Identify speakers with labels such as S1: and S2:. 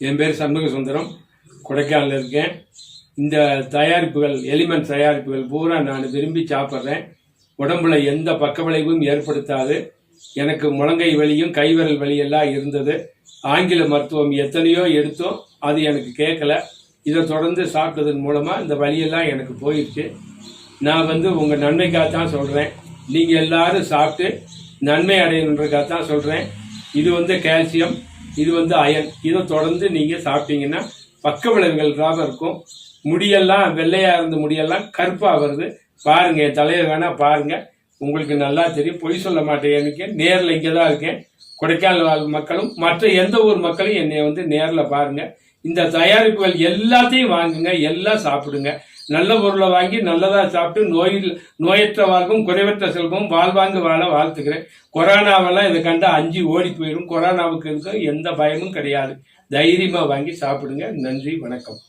S1: என் பேர் சண்முக சுந்தரம் கொடைக்கானல் இருக்கேன். இந்த தயாரிப்புகள் எலிமெண்ட் தயாரிப்புகள் பூரா நான் விரும்பி சாப்பிட்றேன். உடம்புல எந்த பக்க விளைவும் ஏற்படுத்தாது. எனக்கு முழங்கை வலியும் கைவிரல் வலியெல்லாம் இருந்தது. ஆங்கில மருத்துவம் எத்தனையோ எடுத்தோம் அது எனக்கு கேட்கல. இதை தொடர்ந்து சாப்பிட்டதன் மூலமாக இந்த வலியெல்லாம் எனக்கு போயிடுச்சு. நான் வந்து உங்கள் நன்மைக்காக தான் சொல்கிறேன் நீங்கள் எல்லாரும் சாப்பிட்டு நன்மை அடையணுன்றக்காக தான் சொல்கிறேன் இது வந்து கால்சியம். இது வந்து அயன். இதை தொடர்ந்து நீங்கள் சாப்பிட்டீங்கன்னா பக்க விளைவுகள் தான் இருக்கும். முடியெல்லாம் வெள்ளையாக இருந்த முடியெல்லாம் கருப்பாக வருது. பாருங்கள் என் தலையை வேணால் பாருங்க. உங்களுக்கு நல்லா தெரியும். பொய் சொல்ல மாட்டேன் எனக்கு. நேரில் இங்கே தான் இருக்கேன். கொடைக்கானல் வாழ் மக்களும் மற்ற எந்த ஊர் மக்களும் என்னை வந்து நேரில் பாருங்கள் இந்த தயாரிப்புகள் எல்லாத்தையும் வாங்குங்க எல்லாம் சாப்பிடுங்க. நல்ல பொருளை வாங்கி நல்லதா சாப்பிட்டு நோயில் நோயற்ற வாழ்வும் குறைவற்ற செல்வம் வாழ்வாங்கு வாழ வாழ்த்துக்கிறேன் கொரோனாவெல்லாம் இதை கண்டா அஞ்சு ஓடி போயிடும். கொரோனாவுக்கு இருக்க எந்த பயமும் கிடையாது. தைரியமா வாங்கி சாப்பிடுங்க. நன்றி வணக்கம்.